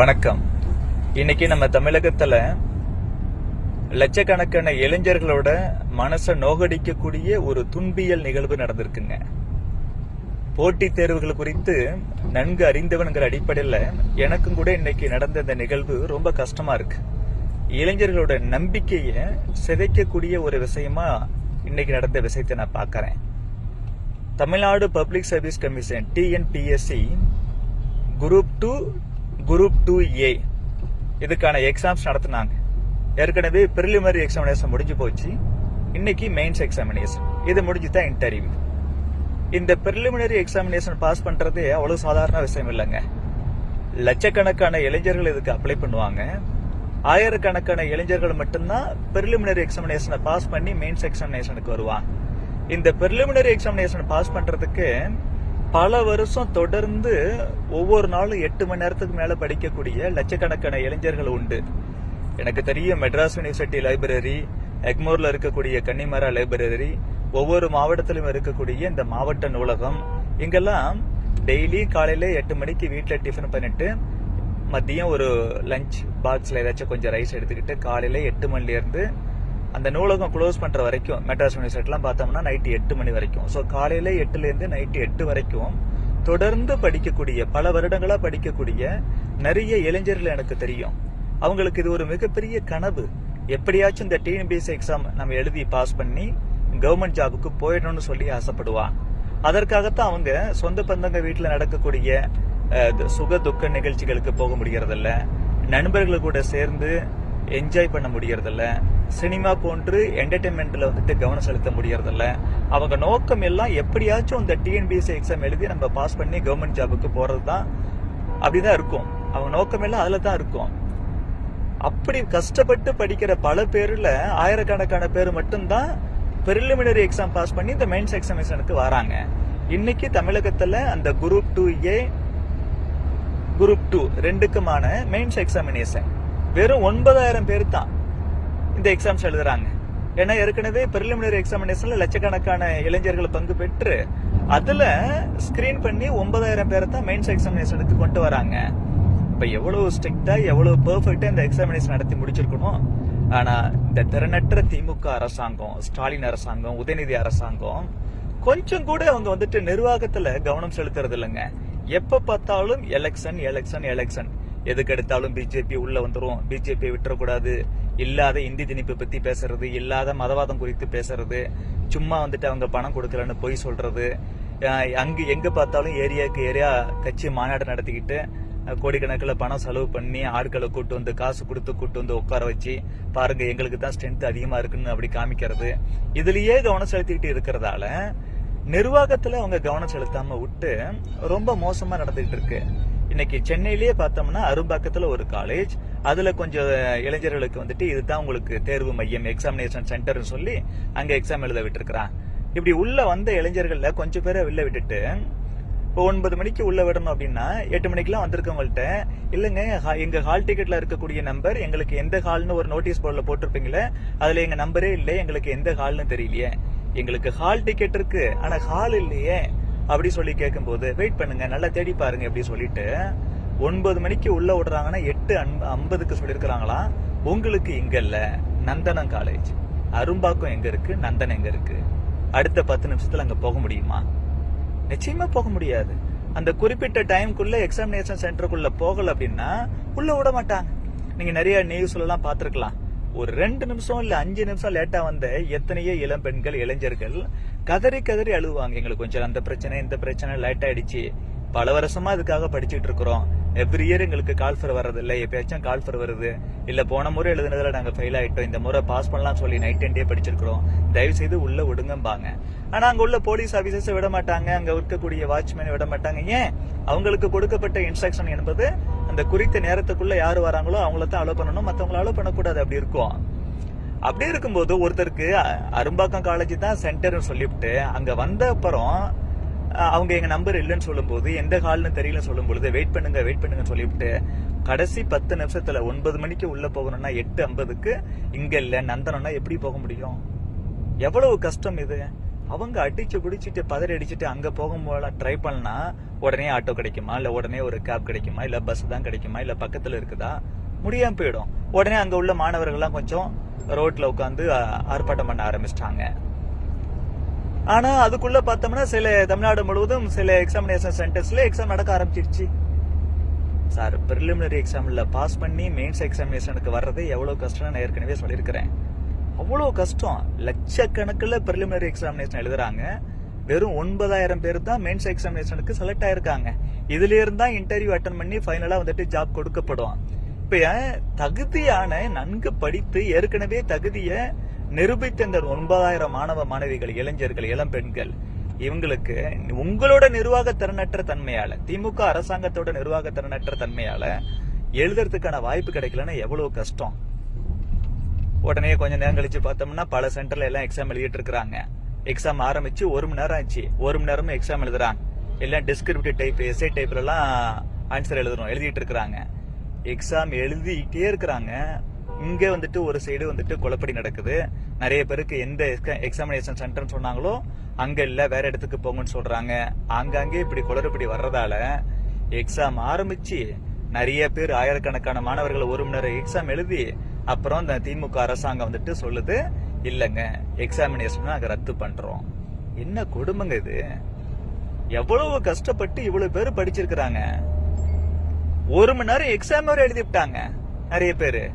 வணக்கம். இன்னைக்கு நம்ம தமிழகத்துல லட்சக்கணக்கான இளைஞர்களோட மனசை நோகடிக்கக்கூடிய ஒரு துன்பியல் நிகழ்வு நடந்திருக்குங்க. போட்டித் தேர்வுகள் குறித்து நன்கு அறிந்தவனுங்கிற அடிப்படையில் எனக்கும் கூட இன்னைக்கு நடந்த இந்த நிகழ்வு ரொம்ப கஷ்டமா இருக்கு. இளைஞர்களோட நம்பிக்கையை சிதைக்கக்கூடிய ஒரு விஷயமா இன்னைக்கு நடந்த விஷயத்தை நான் பார்க்கறேன். Tamil Nadu public service commission TNPSC group two group two A. இதுக்கான எக்ஸாம்ஸ் நடத்தினாங்க. ஏற்கனவே பிரிலிமரி எக்ஸாமினேஷன் முடிஞ்சு போச்சு. இன்னைக்கு மெயின்ஸ் எக்ஸாமினேஷன் இது முடிஞ்சு தான் இன்டர்வியூ இந்த பிரிலிமினரி எக்ஸாமினேஷன் பாஸ் பண்றது அவ்வளவு சாதாரண விஷயம் இல்லைங்க. லட்சக்கணக்கான இளைஞர்கள் இதுக்கு அப்ளை பண்ணுவாங்க. ஆயிரக்கணக்கான இளைஞர்கள் மட்டும்தான் பிரிலிமினரி எக்ஸாமினேஷனை பாஸ் பண்ணி மெயின்ஸ் எக்ஸாமினேஷனுக்கு வருவாங்க. இந்த பிரிலிமினரி எக்ஸாமினேஷன் பாஸ் பண்றதுக்கு பல வருஷம் தொடர்ந்து ஒவ்வொரு நாளும் எட்டு மணி நேரத்துக்கு மேல படிக்கக்கூடிய லட்சக்கணக்கான இளைஞர்கள் உண்டு. எனக்கு தெரியும் மெட்ராஸ் யூனிவர்சிட்டி லைப்ரரி எக்மோர்ல இருக்கக்கூடிய கன்னிமரா லைப்ரரி ஒவ்வொரு மாவட்டத்திலும் இருக்கக்கூடிய இந்த மாவட்ட நூலகம். இங்கெல்லாம் டெய்லி காலையில எட்டு மணிக்கு வீட்டில் டிஃபன் பண்ணிட்டு மதியம் ஒரு லஞ்ச் பாக்ஸ்ல ஏதாச்சும் கொஞ்சம் ரைஸ் எடுத்துக்கிட்டு காலையில எட்டு மணில இருந்து அந்த நூலகம் க்ளோஸ் பண்ணுற வரைக்கும் மெட்ராஸ் யூனிவர்சிட்டிலாம் பார்த்தோம்னா நைட்டு எட்டு மணி வரைக்கும். ஸோ காலையில் எட்டுலேருந்து நைட்டு எட்டு வரைக்கும் தொடர்ந்து படிக்கக்கூடிய பல வருடங்களாக படிக்கக்கூடிய நிறைய இளைஞர்கள் எனக்கு தெரியும். அவங்களுக்கு இது ஒரு மிகப்பெரிய கனவு. எப்படியாச்சும் இந்த டிஎன்பிஎஸ்சி எக்ஸாம் நம்ம எழுதி பாஸ் பண்ணி கவர்மெண்ட் ஜாபுக்கு போயிடணும்னு சொல்லி ஆசைப்படுவான் அதற்காகத்தான் அவங்க சொந்த பந்தங்க வீட்டில் நடக்கக்கூடிய சுக துக்க நிகழ்ச்சிகளுக்கு போக முடிகிறதில்ல நண்பர்கள் கூட சேர்ந்து என்ஜாய் பண்ண முடியறதில்ல. சினிமா போன்று என்டர்டைன்மெண்ட்ல வந்துட்டு கவனம் செலுத்த முடியறதில்ல. அவங்க நோக்கம் எல்லாம் எப்படியாச்சும் இந்த டிஎன்பிஎஸ்சி எக்ஸாம் எழுதி நம்ம பாஸ் பண்ணி கவர்மெண்ட் ஜாபுக்கு போறது தான் அப்படிதான் இருக்கும். அவங்க நோக்கம் எல்லாம் அதுல தான் இருக்கும். அப்படி கஷ்டப்பட்டு படிக்கிற பல பேர்ல ஆயிரக்கணக்கான பேர் மட்டும்தான் பிரிலிமினரி எக்ஸாம் பாஸ் பண்ணி இந்த மெயின்ஸ் எக்ஸாமினேஷனுக்கு வராங்க. இன்னைக்கு தமிழகத்துல அந்த group two A group two ரெண்டுக்குமான mains examination வெறும் ஒன்பதாயிரம் பேர் தான் இந்த எக்ஸாம்ஸ் எழுதுறாங்க. ஏன்னா ஏற்கனவே பிரிலிமினரி எக்ஸாமினேஷன்ல லட்சக்கணக்கான இளைஞர்கள் பங்கு பெற்று அதுல ஸ்கிரீன் பண்ணி ஒன்பதாயிரம் பேரை தான் மெயின்ஸ் எக்ஸாமினேஷனுக்கு கொண்டு வராங்க. இப்ப எவ்வளவு ஸ்ட்ரிக்டா எவ்வளவு பெர்ஃபெக்டா இந்த எக்ஸாமினேஷன் நடத்தி முடிச்சிருக்கணும்? ஆனா இந்த திறனற்ற திமுக அரசாங்கம் ஸ்டாலின் அரசாங்கம் உதயநிதி அரசாங்கம் கொஞ்சம் கூட அவங்க வந்துட்டு நிர்வாகத்துல கவனம் செலுத்துறது இல்லைங்க. எப்ப பார்த்தாலும் எலெக்ஷன் எலெக்ஷன் எலெக்ஷன் எதுக்கு எடுத்தாலும் பிஜேபி உள்ள வந்துடும் பிஜேபி விட்டுறக்கூடாது. இல்லாத இந்தி திணிப்பை பத்தி பேசுறது இல்லாத மதவாதம் குறித்து பேசுறது சும்மா வந்துட்டு அவங்க பணம் கொடுக்கலன்னு பொய் சொல்றது அங்கு எங்க பார்த்தாலும் ஏரியாவுக்கு ஏரியா கட்சி மாநாடு நடத்திக்கிட்டு கோடிக்கணக்கில் பணம் செலவு பண்ணி ஆட்களை கூட்டு வந்து காசு கொடுத்து கூட்டு வந்து உட்கார வச்சு பாருங்க எங்களுக்கு தான் ஸ்ட்ரென்த் அதிகமா இருக்குன்னு அப்படி காமிக்கிறது. இதுலயே கவனம் செலுத்திக்கிட்டு இருக்கிறதால நிர்வாகத்துல அவங்க கவனம் செலுத்தாம விட்டு ரொம்ப மோசமா நடந்துகிட்டு இருக்கு. இன்னைக்கு சென்னையிலேயே பார்த்தோம்னா அரும்பாக்கத்துல ஒரு காலேஜ் அதுல கொஞ்சம் இளைஞர்களுக்கு வந்துட்டு இதுதான் உங்களுக்கு தேர்வு மையம் எக்ஸாமினேஷன் சென்டர்னு சொல்லி அங்க எக்ஸாம் எழுத விட்டுருக்குறான். இப்படி உள்ள வந்த இளைஞர்கள்ல கொஞ்சம் பேரை வெளில விட்டுட்டு இப்போ ஒன்பது மணிக்கு உள்ள விடணும் அப்படின்னா எட்டு மணிக்கெல்லாம் வந்திருக்கவங்கள்ட்ட இல்லைங்க ஹா- எங்க ஹால் டிக்கெட்ல இருக்கக்கூடிய நம்பர் எங்களுக்கு எந்த ஹால்னு ஒரு நோட்டீஸ் போர்டில் போட்டிருப்பீங்களே அதுல எங்க நம்பரே இல்லை எங்களுக்கு எந்த ஹால்னு தெரியலையே. எங்களுக்கு ஹால் டிக்கெட் இருக்கு ஆனா ஹால் இல்லையே. அப்படி சொல்லி கேட்கும்போது வெயிட் பண்ணுங்க நல்லா தேடி பாருங்க அப்படி சொல்லிட்டு ஒன்பது மணிக்கு உள்ள விடுறாங்கன்னா எட்டு அன்- ஐம்பதுக்கு சொல்லியிருக்கிறாங்களாம் உங்களுக்கு இங்க இல்ல நந்தனம் காலேஜ் அரும்பாக்கம் எங்க இருக்கு நந்தனம் எங்க இருக்கு? அடுத்த பத்து நிமிஷத்துல அங்க போக முடியுமா? நிச்சயமா போக முடியாது. அந்த குறிப்பிட்ட டைமுக்குள்ள எக்ஸாமினேஷன் சென்டருக்குள்ள போகல அப்படின்னா உள்ள விட மாட்டாங்க. நீங்க நிறைய நியூஸ்ல எல்லாம் பாத்திருக்கலாம் ஒரு ரெண்டு நிமிஷம் இல்ல அஞ்சு நிமிஷம் லேட்டா வந்த எத்தனையோ இளம் பெண்கள் இளைஞர்கள் கதறி கதறி அழுவாங்க எங்களுக்கு கொஞ்சம். அந்த பிரச்சனை இந்த பிரச்சனை லேட் ஆயிடுச்சு. பல வருஷமா அதுக்காக படிச்சுட்டு இருக்கிறோம். எவ்ரி இயர் எங்களுக்கு கால்ஃபர் வர்றது எப்பயாச்சும் கால்ஃபர் வருது. இல்லை போன முறை எழுதுனதில் நாங்கள் ஃபெயில் ஆகிட்டோம் இந்த முறை பாஸ் பண்ணலாம் சொல்லி நைட் அண்ட் டே படிச்சிருக்கிறோம். தயவு செய்து உள்ள விடுங்கம்பாங்க ஆனால் அங்கே உள்ள போலீஸ் ஆஃபீஸர்ஸை விட மாட்டாங்க அங்கே இருக்கக்கூடிய வாட்ச்மேனை விட மாட்டாங்க ஏன்? அவங்களுக்கு கொடுக்கப்பட்ட இன்ஸ்ட்ரக்ஷன் என்பது அந்த குறித்த நேரத்துக்குள்ள யார் வராங்களோ அவங்கள தான் அலோ பண்ணணும். மற்றவங்கள அலோ பண்ணக்கூடாது. அப்படி இருக்கும். அப்படி இருக்கும்போது ஒருத்தருக்கு அரும்பாக்கம் காலேஜ் தான் சென்டர்னு சொல்லிவிட்டு அங்கே வந்த அப்புறம் அவங்க எங்கள் நம்பர் இல்லைன்னு சொல்லும்போது எந்த ஹால்னு தெரியலன்னு சொல்லும் பொழுது வெயிட் பண்ணுங்க வெயிட் பண்ணுங்கன்னு சொல்லிவிட்டு கடைசி பத்து நிமிஷத்தில் ஒன்பது மணிக்கு உள்ளே போகணும்னா எட்டு ஐம்பதுக்கு இங்கே இல்லை நந்தனம்னா எப்படி போக முடியும்? எவ்வளவு கஷ்டம் இது? அவங்க அடிச்சு பிடிச்சிட்டு பதறி அடிச்சுட்டு அங்கே போகும்போதெல்லாம் ட்ரை பண்ணா உடனே ஆட்டோ கிடைக்குமா? இல்லை உடனே ஒரு கேப் கிடைக்குமா? இல்லை பஸ் தான் கிடைக்குமா? இல்லை பக்கத்தில் இருக்குதா? முடியாமல் போயிடும். உடனே அங்கே உள்ள மாணவர்கள்லாம் கொஞ்சம் ரோட்டில் உட்காந்து ஆர்ப்பாட்டம் பண்ண ஆரம்பிச்சிட்டாங்க. ஆனால் அதுக்குள்ளே பார்த்தோம்னா சில தமிழ்நாடு முழுவதும் சில எக்ஸாமினேஷன் சென்டர்ஸில் எக்ஸாம் நடக்க ஆரம்பிச்சிருச்சு. சார் ப்ரிலிமினரி எக்ஸாமில் பாஸ் பண்ணி மெயின்ஸ் எக்ஸாமினேஷனுக்கு வர்றது எவ்வளோ கஷ்டம்னு நான் ஏற்கனவே சொல்லியிருக்கிறேன். அவ்வளோ கஷ்டம். லட்சக்கணக்கில் ப்ரிலிமினரி எக்ஸாமினேஷன் எழுதுறாங்க. வெறும் ஒன்பதாயிரம் பேர் தான் மெயின்ஸ் எக்ஸாமினேஷனுக்கு செலக்ட் ஆயிருக்காங்க. இதுல இருந்தா இன்டர்வியூ அட்டன் பண்ணி ஃபைனலாக வந்துட்டு ஜாப் கொடுக்கப்படும் இப்ப தகுதியான நன்கு படித்து ஏற்கனவே தகுதிய நிரூபித்த இந்த ஒன்பதாயிரம் மாணவ மாணவிகள் இளைஞர்கள் இளம் பெண்கள் இவங்களுக்கு உங்களோட நிர்வாக திறனற்ற தன்மையால திமுக அரசாங்கத்தோட நிர்வாக திறனற்ற தன்மையால எழுதுறதுக்கான வாய்ப்பு கிடைக்கலன்னா எவ்வளவு கஷ்டம்? உடனே கொஞ்ச நேரம் கழிச்சு பார்த்தோம்னா பல சென்டர்ல எல்லாம் எக்ஸாம் எழுதிட்டு இருக்காங்க எக்ஸாம் ஆரம்பிச்சு ஒரு மணி நேரம் ஆச்சு. ஒரு மணி நேரமும் எக்ஸாம் எழுதுறாங்க. எல்லாம் டிஸ்கிரிப்டிவ் டைப் எஸ்ஐ டைப்ல எல்லாம் ஆன்சர் எழுதுறோம். எழுதிட்டு இருக்கிறாங்க. எக்ஸாம் எழுதிட்டே இருக்கிறாங்க. இங்கே வந்துட்டு ஒரு சைடு வந்துட்டு குழப்படி நடக்குது. நிறைய பேருக்கு எந்த எக்ஸாமினேஷன் சென்டர்னு சொன்னாங்களோ அங்கே இல்லை வேற இடத்துக்கு போங்கன்னு சொல்கிறாங்க ஆங்காங்கே இப்படி குளறுபடி வர்றதால எக்ஸாம் ஆரம்பிச்சு நிறைய பேர் ஆயிரக்கணக்கான மாணவர்கள் ஒரு மணி நேரம் எக்ஸாம் எழுதி அப்புறம் இந்த திமுக அரசாங்கம் வந்துட்டு சொல்லுது இல்லைங்க எக்ஸாமினேஷன் நாங்கள் ரத்து பண்ணுறோம் என்ன கொடுமைங்க இது? எவ்வளவு கஷ்டப்பட்டு இவ்வளவு பேர் படிச்சிருக்கிறாங்க. ஒரு மணி நேரம் எக்ஸாம் வரை எழுதி விட்டாங்க நிறைய பேர்.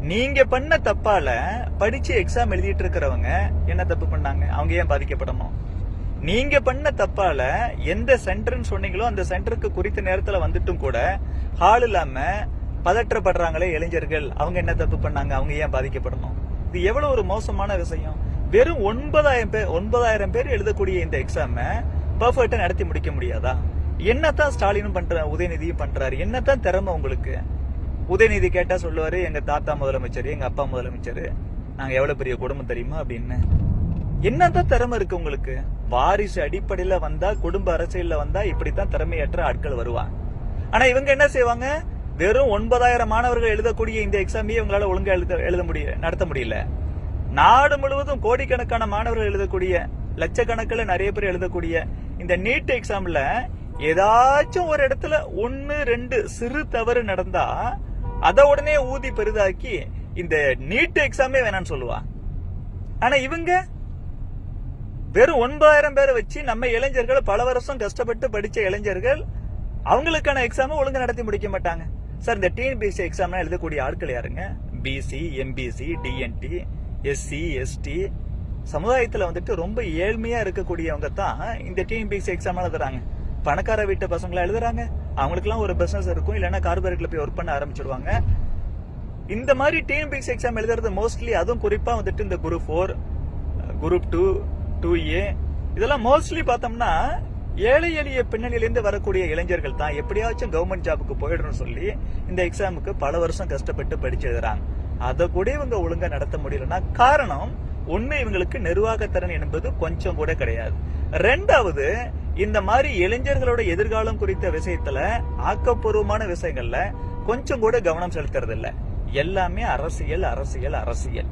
நீங்க பண்ண தப்பால படிச்சு எக்ஸாம் எழுதிட்டு இருக்கிறவங்க என்ன தப்பு பண்ணாங்க? அவங்க ஏன் பாதிக்கப்படணும்? நீங்க பண்ண தப்பால எந்த சென்டர்னு சொன்னீங்களோ அந்த சென்டருக்கு குறித்த நேரத்துல வந்துட்டும் கூட ஹால் இல்லாம பதற்றப்படுறாங்களே இளைஞர்கள். அவங்க என்ன தப்பு பண்ணாங்க? அவங்க ஏன் பாதிக்கப்படணும்? இது எவ்வளவு ஒரு மோசமான விஷயம். வெறும் ஒன்பதாயிரம் பேர் ஒன்பதாயிரம் பேர் எழுதக்கூடிய இந்த எக்ஸாம பர்ஃபெக்டா நடத்தி முடிக்க முடியாதா? என்னத்தான் ஸ்டாலினும் பண்ற உதயநிதியும் பண்றாரு? என்னத்தான் திறமை உங்களுக்கு? உதயநிதி கேட்டா சொல்லுவாரு எங்க தாத்தா முதலமைச்சர் எங்க அப்பா முதலமைச்சர் நாங்க எவ்வளவு பெரிய குடும்பம் தெரியுமா? அப்படின்னு. என்னதான் திறமை இருக்கு உங்களுக்கு? வாரிசு அடிப்படையில வந்தா குடும்ப அரசியல்ல வந்தா இப்படித்தான் திறமையற்ற ஆட்கள் வருவாங்க. ஆனா இவங்க என்ன செய்வாங்க? வெறும் ஒன்பதாயிரம் மாணவர்கள் எழுதக்கூடிய இந்த எக்ஸாமையே இவங்களால ஒழுங்கா எழுத எழுத முடிய நடத்த முடியல. நாடு முழுவதும் கோடிக்கணக்கான மாணவர்கள் எழுதக்கூடிய லட்சக்கணக்கில் நிறைய பேர் எழுதக்கூடிய இந்த நீட் எக்ஸாம்ல ஏதாச்சும் ஒரு இடத்துல ஒன்னு ரெண்டு சிறு தவறு நடந்தா அத உடனே ஊதி பெரிதாக்கி இந்த நீட் எக்ஸாமே வேணாம்னு சொல்லுவா. ஆனா இவங்க வெறும் ஒன்பதாயிரம் பேரை வச்சு நம்ம இளைஞர்கள் பல வருஷம் கஷ்டப்பட்டு படிச்ச இளைஞர்கள் அவங்களுக்கான எக்ஸாம் ஒழுங்கு நடத்தி முடிக்க மாட்டாங்க. சார் இந்த டிஎன்பிஎஸ்சி எக்ஸாம் எழுதக்கூடிய ஆட்கள் யாருங்க? BC MBC DNT SC ST சமுதாயத்தில் வந்துட்டு ரொம்ப ஏழ்மையா இருக்கக்கூடியவங்க தான் இந்த டிஎன்பிஎஸ்சி எக்ஸாம் எழுதுறாங்க. பணக்கார வீட்டு பசங்களா எழுதுறாங்க. அவங்களுக்குலாம் ஒரு பிசினஸ் இருக்கும். இல்லைன்னா கார்பரேட்ல போய் ஒர்க் பண்ண ஆரம்பிச்சிடுவாங்க இந்த மாதிரி டிஎன்பிஎஸ்சி எக்ஸாம் எழுதுறது மோஸ்ட்லி அதுவும் குறிப்பா வந்துட்டு இந்த group four group two two A இதெல்லாம் மோஸ்ட்லி பார்த்தோம்னா ஏழை எளிய பின்னணியிலேருந்து வரக்கூடிய இளைஞர்கள் தான். எப்படியாச்சும் கவர்மெண்ட் ஜாபுக்கு போயிடணும்னு சொல்லி இந்த எக்ஸாமுக்கு பல வருஷம் கஷ்டப்பட்டு படிச்சு எழுதுறாங்க. அதை கூட இவங்க ஒழுங்கா நடத்த முடியலன்னா காரணம் உண்மை இவங்களுக்கு நிர்வாகத்திறன் என்பது கொஞ்சம் கூட கிடையாது. ரெண்டாவது இந்த மாதிரி இளைஞர்களோட எதிர்காலம் குறித்த விஷயத்துல ஆக்கப்பூர்வமான விஷயங்கள்ல கொஞ்சம் கூட கவனம் செலுத்துறது இல்ல எல்லாமே அரசியல் அரசியல் அரசியல்.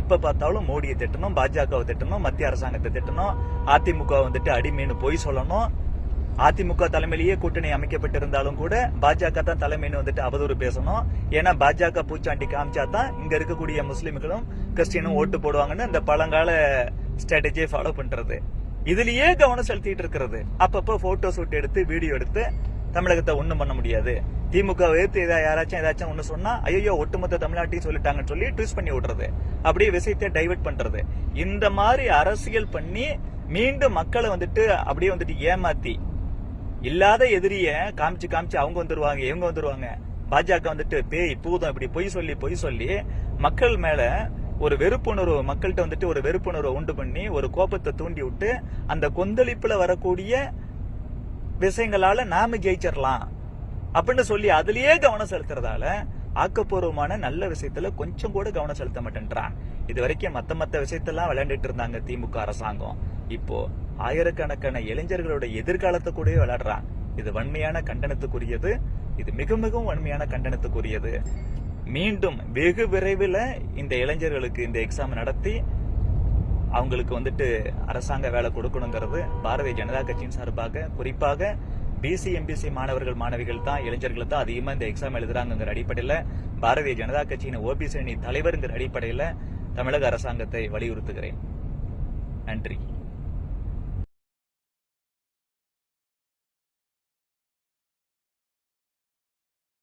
எப்ப பார்த்தாலும் மோடியை திட்டணும் பாஜகவை திட்டணும் மத்திய அரசாங்கத்தை திட்டணும் அதிமுக வந்துட்டு அடிமைன்னு பொய் சொல்லணும். அதிமுக தலைமையிலேயே கூட்டணி அமைக்கப்பட்டிருந்தாலும் கூட பாஜக தான் தலைமைன்னு வந்துட்டு அவதூறு பேசணும். ஏன்னா பாஜக பூச்சாண்டி காமிச்சா தான் இங்க இருக்கக்கூடிய முஸ்லிம்களும் கிறிஸ்டியனும் ஓட்டு போடுவாங்கன்னு இந்த பழங்கால ஸ்ட்ராட்டஜியை ஃபாலோ பண்றது. இதுலயே கவனம் செலுத்திட்டு இருக்கிறது. அப்பப்போ போட்டோ ஷூட் எடுத்து வீடியோ எடுத்து தமிழகத்தை ஒண்ணும் பண்ண முடியாது. திமுக எதிர்த்து ஏதா யாராச்சும் ஏதாச்சும் ஒண்ணு சொன்னா ஐயோ ஒட்டுமொத்த தமிழ்நாட்டையும் சொல்லிட்டாங்கன்னு சொல்லி ட்விஸ்ட் பண்ணி விடுறது. அப்படியே விஷயத்தை டைவர்ட் பண்றது. இந்த மாதிரி அரசியல் பண்ணி மீண்டும் மக்களை வந்துட்டு அப்படியே வந்துட்டு ஏமாத்தி இல்லாத எதிரிய காமிச்சு காமிச்சு அவங்க வந்துருவாங்க இவங்க வந்துருவாங்க. பாஜக வந்துட்டு பேய் பூதம் இப்படி பொய் சொல்லி பொய் சொல்லி மக்கள் மேல ஒரு வெறுப்புணர்வு மக்கள்கிட்ட வந்துட்டு ஒரு வெறுப்புணர்வை உண்டு பண்ணி ஒரு கோபத்தை தூண்டி விட்டு அந்த கொந்தளிப்புல வரக்கூடிய விஷயங்களால நாம ஜெயிச்சிடலாம் அப்படின்னு சொல்லி அதுலயே கவனம் செலுத்துறதால ஆக்கப்பூர்வமான நல்ல விஷயத்துல கொஞ்சம் கூட கவனம் செலுத்த மாட்டேன்றான் இது வரைக்கும் மத்த மத்த விஷயத்தெல்லாம் விளையாண்டுட்டு இருந்தாங்க திமுக அரசாங்கம். இப்போ ஆயிரக்கணக்கான இளைஞர்களோட எதிர்காலத்தை கூட விளையாடுறான் இது வன்மையான கண்டனத்துக்குரியது. இது மிக மிகவும் வன்மையான கண்டனத்துக்குரியது. மீண்டும் வெகு விரைவில் இந்த இளைஞர்களுக்கு இந்த எக்ஸாம் நடத்தி அவங்களுக்கு வந்துட்டு அரசாங்க வேலை கொடுக்கணுங்கிறது பாரதிய ஜனதா கட்சியின் சார்பாக குறிப்பாக பிசி எம்பிசி மாணவர்கள் மாணவிகள் தான் இளைஞர்கள் தான் அதிகமாக இந்த எக்ஸாம் எழுதுறாங்கிற அடிப்படையில் பாரதிய ஜனதா கட்சியின் ஓபிசி அணி தலைவர்ங்கிற அடிப்படையில் தமிழக அரசாங்கத்தை வலியுறுத்துகிறேன். நன்றி.